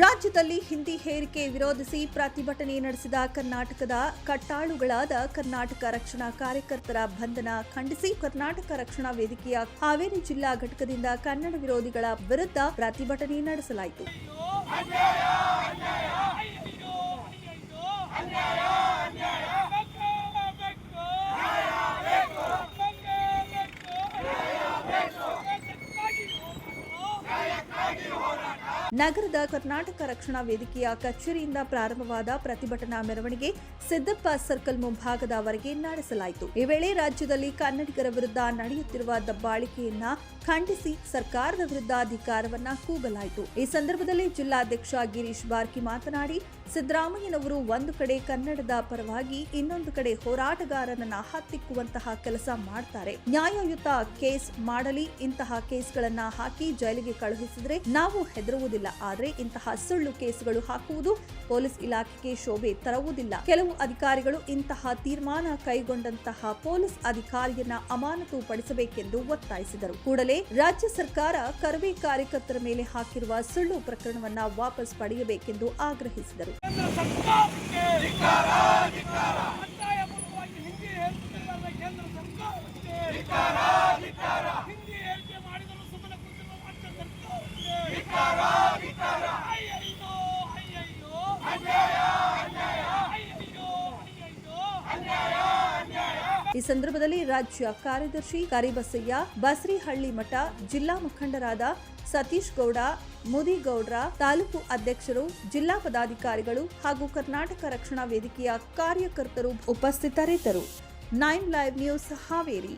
ರಾಜ್ಯದಲ್ಲಿ ಹಿಂದಿ ಹೇರಿಕೆ ವಿರೋಧಿಸಿ ಪ್ರತಿಭಟನೆ ನಡೆಸಿದ ಕರ್ನಾಟಕದ ಕಟ್ಟಾಳುಗಳಾದ ಕರ್ನಾಟಕ ರಕ್ಷಣಾ ಕಾರ್ಯಕರ್ತರ ಬಂಧನ ಖಂಡಿಸಿ ಕರ್ನಾಟಕ ರಕ್ಷಣಾ ವೇದಿಕೆಯ ಹಾವೇರಿ ಜಿಲ್ಲಾ ಘಟಕದಿಂದ ಕನ್ನಡ ವಿರೋಧಿಗಳ ವಿರುದ್ಧ ಪ್ರತಿಭಟನೆ ನಡೆಸಲಾಯಿತು. ನಗರದ ಕರ್ನಾಟಕ ರಕ್ಷಣಾ ವೇದಿಕೆಯ ಕಚೇರಿಯಿಂದ ಪ್ರಾರಂಭವಾದ ಪ್ರತಿಭಟನಾ ಮೆರವಣಿಗೆ ಸಿದ್ದಪ್ಪ ಸರ್ಕಲ್ ಮುಂಭಾಗದವರೆಗೆ ನಡೆಸಲಾಯಿತು. ಈ ವೇಳೆ ರಾಜ್ಯದಲ್ಲಿ ಕನ್ನಡಿಗರ ವಿರುದ್ಧ ನಡೆಯುತ್ತಿರುವ ದಬ್ಬಾಳಿಕೆಯನ್ನ ಖಂಡಿಸಿ ಸರ್ಕಾರದ ವಿರುದ್ಧ ಅಧಿಕಾರವನ್ನ ಕೂಗಲಾಯಿತು. ಈ ಸಂದರ್ಭದಲ್ಲಿ ಜಿಲ್ಲಾಧ್ಯಕ್ಷ ಗಿರೀಶ್ ಬಾರ್ಕಿ ಮಾತನಾಡಿ, ಸಿದ್ದರಾಮಯ್ಯನವರು ಒಂದು ಕಡೆ ಕನ್ನಡದ ಪರವಾಗಿ ಇನ್ನೊಂದು ಕಡೆ ಹೋರಾಟಗಾರನನ್ನ ಹತ್ತಿಕ್ಕುವಂತಹ ಕೆಲಸ ಮಾಡ್ತಾರೆ. ನ್ಯಾಯಯುತ ಕೇಸ್ ಮಾಡಲಿ, ಇಂತಹ ಕೇಸ್ಗಳನ್ನ ಹಾಕಿ ಜೈಲಿಗೆ ಕಳುಹಿಸಿದ್ರೆ ನಾವು ಹೆದರುವುದಿಲ್ಲ. ಆದ್ರೆ ಇಂತಹ ಸುಳ್ಳು ಕೇಸುಗಳು ಹಾಕುವುದು ಪೊಲೀಸ್ ಇಲಾಖೆಗೆ ಶೋಭೆ ತರುವುದಿಲ್ಲ. ಕೆಲವು ಅಧಿಕಾರಿಗಳು ಇಂತಹ ತೀರ್ಮಾನ ಕೈಗೊಂಡಂತಹ ಪೊಲೀಸ್ ಅಧಿಕಾರಿಯನ್ನ ಅಮಾನತು ಪಡಿಸಬೇಕೆಂದು ಒತ್ತಾಯಿಸಿದರು. ಕೂಡಲೇ ರಾಜ್ಯ ಸರ್ಕಾರ ಕರ್ವೆ ಕಾರ್ಯಕರ್ತರ ಮೇಲೆ ಹಾಕಿರುವ ಸುಳ್ಳು ಪ್ರಕರಣವನ್ನ ವಾಪಸ್ ಪಡೆಯಬೇಕೆಂದು ಆಗ್ರಹಿಸಿದರು. ಕೇಂದ್ರ ಸರ್ಕಾರಕ್ಕೆ ಈ ಸಂದರ್ಭದಲ್ಲಿ ರಾಜ್ಯ ಕಾರ್ಯದರ್ಶಿ ಕರಿಬಸಯ್ಯ, ಬಸ್ರಿಹಳ್ಳಿ ಮಠ ಜಿಲ್ಲಾ ಮುಖಂಡರಾದ ಸತೀಶ್ ಗೌಡ, ಮುದಿಗೌಡ್ರ, ತಾಲೂಕು ಅಧ್ಯಕ್ಷರು, ಜಿಲ್ಲಾ ಪದಾಧಿಕಾರಿಗಳು ಹಾಗೂ ಕರ್ನಾಟಕ ರಕ್ಷಣಾ ವೇದಿಕೆಯ ಕಾರ್ಯಕರ್ತರು ಉಪಸ್ಥಿತರಿದ್ದರು. Nine live news Haveri.